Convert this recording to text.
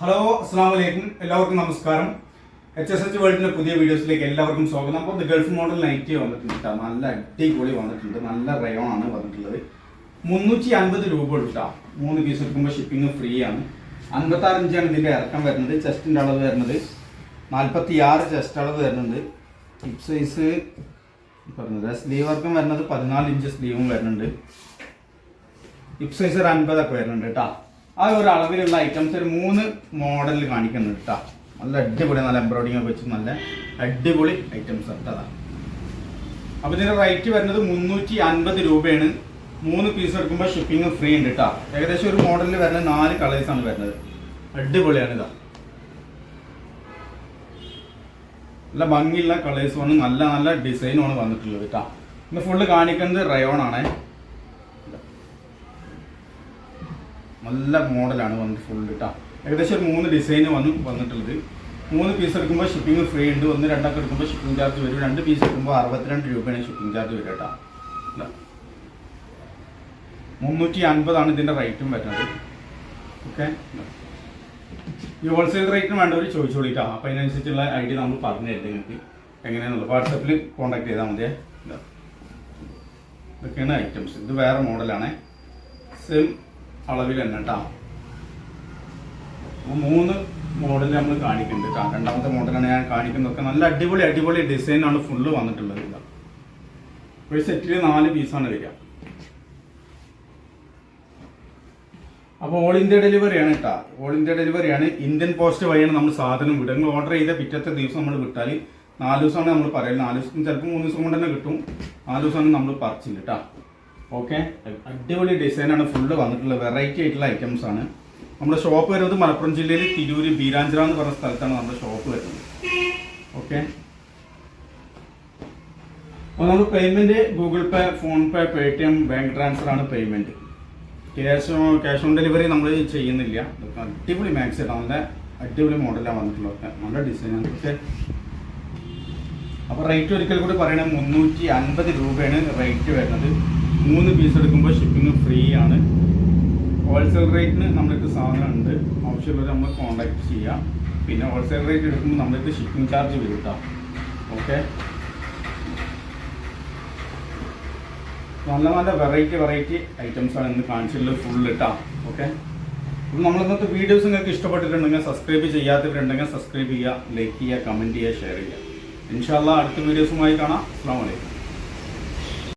Hello അസ്സാം വലൈക്കും എല്ലാവർക്കും നമസ്കാരം. എച്ച് എസ് എച്ച് വേൾഡിന്റെ പുതിയ വീഡിയോസിലേക്ക് എല്ലാവർക്കും സ്വാഗതം. അപ്പോൾ ഗൾഫ് മോഡൽ നൈറ്റി വന്നിട്ടുണ്ട് നല്ല അടിപൊളി വന്നിട്ടുണ്ട്. നല്ല റയോൺ ആണ് വന്നിട്ടുള്ളത്. മുന്നൂറ്റി അൻപത് രൂപ കേട്ടോ. മൂന്ന് പീസ് എടുക്കുമ്പോൾ ഷിപ്പിംഗ് ഫ്രീ ആണ്. അൻപത്താറ് ഇഞ്ചാണ് ഇതിന്റെ ഇറക്കം വരുന്നത്. ചെസ്റ്റിന്റെ അളവ് വരുന്നത്. നാൽപ്പത്തി ആറ് ചെസ്റ്റ് അളവ് വരുന്നുണ്ട്. ഹിപ്പ് സൈസ് പറഞ്ഞത്. സ്ലീവ് വർക്കും വരുന്നത് പതിനാല് ഇഞ്ച് സ്ലീവും വരുന്നുണ്ട്. ഹിപ്പ് സൈസ് ഒരു അൻപതൊക്കെ വരുന്നുണ്ട് കേട്ടോ. ആ ഒരു അളവിലുള്ള ഐറ്റംസ് ഒരു മൂന്ന് മോഡലിൽ കാണിക്കുന്നുണ്ട് കേട്ടോ നല്ല അടിപൊളി നല്ല എംബ്രോയിഡിംഗ് ഒക്കെ വെച്ച് നല്ല അടിപൊളി ഐറ്റംസ് ഇട്ടതാണ് അപ്പോൾ ഇതിന്റെ റേറ്റ് വരുന്നത് മുന്നൂറ്റി അൻപത് രൂപയാണ്. മൂന്ന് പീസ് എടുക്കുമ്പോൾ ഷിപ്പിംഗ് ഫ്രീ ഉണ്ട് കേട്ടോ ഏകദേശം ഒരു മോഡലിൽ വരുന്ന നാല് കളേഴ്സ് ആണ് വരുന്നത്. അടിപൊളിയാണ് ഇതാ നല്ല ഭംഗിയുള്ള കളേഴ്സുമാണ് നല്ല നല്ല ഡിസൈനുമാണ് വന്നിട്ടുള്ളത് കേട്ടോ ഇന്ന് ഫുള്ള് കാണിക്കുന്നത് റയോൺ ആണേ നല്ല മോഡലാണ് വന്നിട്ട് ഫുൾ കേട്ടോ ഏകദേശം ഒരു മൂന്ന് ഡിസൈൻ വന്ന് വന്നിട്ടുള്ളത്. മൂന്ന് പീസ് എടുക്കുമ്പോൾ ഷിപ്പിംഗ് ഫ്രീ ഉണ്ട്. ഒന്ന് രണ്ടൊക്കെ എടുക്കുമ്പോൾ ഷിപ്പിംഗ് ചാർജ് വരും. രണ്ട് പീസ് എടുക്കുമ്പോൾ അറുപത്തിരണ്ട് രൂപയാണ് ഷിപ്പിംഗ് ചാർജ് വരിക കേട്ടോ. മുന്നൂറ്റി അൻപതാണ് ഇതിന്റെ റേറ്റും വരുന്നത്. ഓക്കെ? ഈ ഹോൾസെയിൽ റേറ്റിന് വേണ്ടവർ ചോദിച്ചോളിട്ടോ അപ്പോൾ അതിനനുസരിച്ചുള്ള ഐഡിയ നമ്മൾ പറഞ്ഞു തരും നിങ്ങൾക്ക്. എങ്ങനെയാണെന്നുള്ളത് വാട്സപ്പിൽ കോൺടാക്ട് ചെയ്താൽ മതിയേ. ഇതാ. ഇതൊക്കെയാണ് ഐറ്റംസ് ഇത് വേറെ മോഡലാണ് സെയിം അളവിൽ തന്നെ കേട്ടോ മൂന്ന് മോഡൽ നമ്മൾ കാണിക്കുന്നുണ്ട് കേട്ടോ രണ്ടാമത്തെ മോഡലാണ് ഞാൻ കാണിക്കുന്നതൊക്കെ നല്ല അടിപൊളി അടിപൊളി ഡിസൈനാണ് ഫുള്ള് വന്നിട്ടുള്ളത് ഇതാ. ഒരു സെറ്റിൽ നാല് പീസാണ് വരിക. അപ്പോൾ ഓൾ ഇന്ത്യ ഡെലിവറിയാണ് കേട്ടോ ഓൾ ഇന്ത്യ ഡെലിവറിയാണ് ഇന്ത്യൻ പോസ്റ്റ് വഴിയാണ് നമ്മൾ സാധനം വിടുക. നിങ്ങൾ ഓർഡർ ചെയ്ത പിറ്റത്തെ ദിവസം നമ്മൾ വിട്ടാൽ നാല് ദിവസമാണ് നമ്മൾ പറയുന്നത് നാല് ദിവസം ചിലപ്പോൾ മൂന്ന് ദിവസം കൊണ്ട് തന്നെ കിട്ടും. നാല് ദിവസമാണ് നമ്മൾ പറിച്ചില്ല കേട്ടോ ഓക്കെ അടിപൊളി ഡിസൈനാണ് ഫുള്ള് വന്നിട്ടുള്ളത് വെറൈറ്റി ആയിട്ടുള്ള ഐറ്റംസ് ആണ്. നമ്മുടെ ഷോപ്പ് വരുന്നത് മലപ്പുറം ജില്ലയിൽ തിരൂര് ബീരാഞ്ചിറ എന്ന് പറഞ്ഞ സ്ഥലത്താണ് നമ്മുടെ ഷോപ്പ് വരുന്നത്. ഓക്കെ അപ്പോൾ നമ്മൾ payment Google Pay PhonePe Paytm bank transfer ആണ് payment cash cash on delivery നമ്മൾ ചെയ്യുന്നില്ല അടിപൊളി മാക്സ് നല്ല അടിപൊളി മോഡലാണ് വന്നിട്ടുള്ളത്. നല്ല ഡിസൈനാണ് ഓക്കെ അപ്പോൾ റേറ്റ് ഒരിക്കൽ കൂടി പറയണത് മുന്നൂറ്റി അൻപത് രൂപയാണ് റേറ്റ് വരുന്നത്. മൂന്ന് പീസ് എടുക്കുമ്പോൾ ഷിപ്പിംഗ് ഫ്രീ ആണ്. ഹോൾസെയിൽ റേറ്റിന് നമ്മൾക്ക് സാധനം ഉണ്ട് ആവശ്യമുള്ളവർ നമ്മൾ കോൺടാക്ട് ചെയ്യാം. പിന്നെ ഹോൾസെയിൽ റേറ്റ് എടുക്കുമ്പോൾ നമ്മൾക്ക് ഷിപ്പിംഗ് ചാർജ് വരും ഓക്കെ നല്ല നല്ല വെറൈറ്റി വെറൈറ്റി ഐറ്റംസ് ആണ് ഇന്ന് കാണിച്ചിട്ടുള്ളത് ഫുൾ ഇട്ടാ ഓക്കെ അപ്പം നമ്മൾ ഇന്നത്തെ വീഡിയോസ് നിങ്ങൾക്ക് ഇഷ്ടപ്പെട്ടിട്ടുണ്ടെങ്കിൽ സബ്സ്ക്രൈബ് ചെയ്യാത്തവരുണ്ടെങ്കിൽ സബ്സ്ക്രൈബ് ചെയ്യുക ലൈക്ക് ചെയ്യുക കമന്റ് ചെയ്യുക ഷെയർ ചെയ്യുക. ഇൻഷാല്ല അടുത്ത വീഡിയോസുമായി കാണാം. അസ്സാം വലൈക്കും